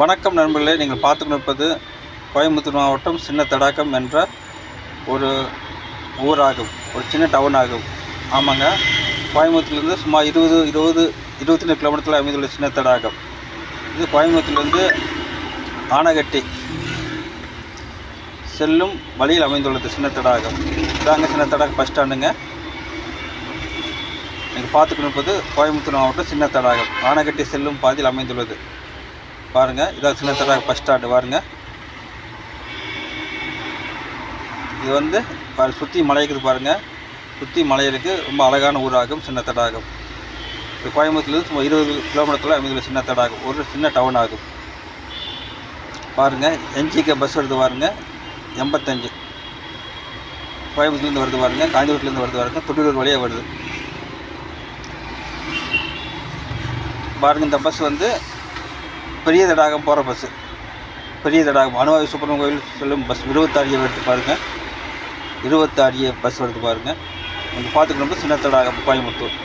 வணக்கம் நண்பர்களே நீங்கள் பார்த்து கொண்டிருப்பது கோயம்புத்தூர் மாவட்டம் சின்ன தடாகம் என்ற ஒரு ஊராகும் ஒரு சின்ன டவுன் ஆகும். ஆமாங்க கோயம்புத்தூர்லேருந்து சுமார் இருபது இருபது இருபத்தி ரெண்டு கிலோமீட்டரில் அமைந்துள்ள சின்ன தடாகம் இது கோயம்புத்தூர்லேருந்து ஆனகட்டி செல்லும் வழியில் அமைந்துள்ளது சின்ன தடாகம் இதாங்க சின்ன தடாகம் பஸ் ஸ்டாண்டுங்க நீங்கள் பார்த்துக்கொண்டிருப்பது கோயம்புத்தூர் மாவட்டம் சின்ன தடாகம் ஆனகட்டி செல்லும் பாதையில் அமைந்துள்ளது. பாருங்கள் இதான் சின்ன தடாக பஸ் ஸ்டாண்டு பாருங்கள் இது வந்து பாரு சுற்றி மலை இருக்குது பாருங்கள் சுற்றி மலை இருக்குது ரொம்ப அழகான ஊராகும் சின்ன தடாகம். இது கோயம்புத்தூர்லேருந்து சும்மா இருபது கிலோமீட்டரில் அமைந்துள்ள சின்ன தடாகம். ஒரு சின்ன டவுன் ஆகும். பாருங்கள் என்ஜிகே பஸ் வருது பாருங்கள் எண்பத்தஞ்சு. கோயம்புத்தூர்லேருந்து வருது பாருங்க. காஞ்சிபுரத்துலேருந்து வருது பாருங்கள் தொட்டிலூர் வழியாக வருது. பாருங்கள் இந்த பஸ் வந்து பெரிய தடாகம் போகிற பஸ்ஸு பெரிய தடாகம். அனுவாயு சுப்பிரமணிய கோயில் செல்லும் பஸ் இருபத்தாடியை வருது பாருங்கள் இருபத்தாடிய பஸ் வருது பாருங்கள் நீங்கள் பார்த்துக்கணும். சின்ன தடாகம் கோயம்புத்தூர்.